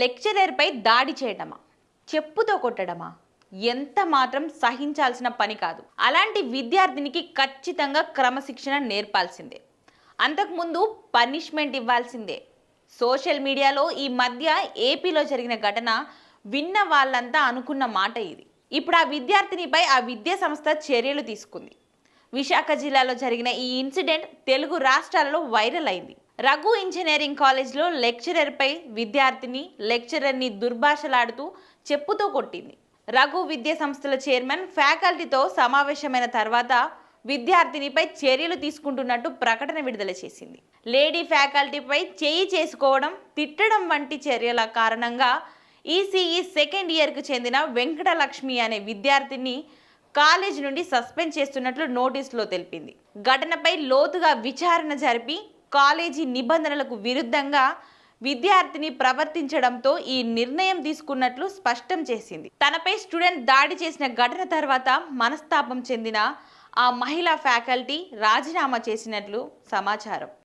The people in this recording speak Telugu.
లెక్చరర్పై దాడి చేయడమా చెప్పుతో కొట్టడమా? ఎంత మాత్రం సహించాల్సిన పని కాదు. అలాంటి విద్యార్థినికి ఖచ్చితంగా క్రమశిక్షణ నేర్పాల్సిందే. అంతకుముందు పనిష్మెంట్ ఇవ్వాల్సిందే. సోషల్ మీడియాలో ఈ మధ్య ఏపీలో జరిగిన ఘటన విన్న వాళ్ళంతా అనుకున్న మాట ఇది. ఇప్పుడు ఆ విద్యార్థినిపై ఆ విద్యా సంస్థ చర్యలు తీసుకుంది. విశాఖ జిల్లాలో జరిగిన ఈ ఇన్సిడెంట్ తెలుగు రాష్ట్రాలలో వైరల్ అయింది. రఘు ఇంజనీరింగ్ కాలేజ్లో లెక్చరర్పై విద్యార్థిని లెక్చరర్ని దుర్భాషలాడుతూ చెప్పుతో కొట్టింది. రఘు విద్యా సంస్థల చైర్మన్ ఫ్యాకల్టీతో సమావేశమైన తర్వాత విద్యార్థినిపై చర్యలు తీసుకుంటున్నట్టు ప్రకటన విడుదల చేసింది. లేడీ ఫ్యాకల్టీపై చేయి చేసుకోవడం తిట్టడం వంటి చర్యల కారణంగా ఈసీఈ సెకండ్ ఇయర్కు చెందిన వెంకటలక్ష్మి అనే విద్యార్థిని కాలేజ్ నుండి సస్పెండ్ చేస్తున్నట్లు నోటీసులో తెలిపింది. ఘటనపై లోతుగా విచారణ జరిపి కాలేజీ నిబంధనలకు విరుద్ధంగా విద్యార్థిని ప్రవర్తించడంతో ఈ నిర్ణయం తీసుకున్నట్లు స్పష్టం చేసింది. తనపై స్టూడెంట్ దాడి చేసిన ఘటన తర్వాత మనస్తాపం చెందిన ఆ మహిళా ఫ్యాకల్టీ రాజీనామా చేసినట్లు సమాచారం.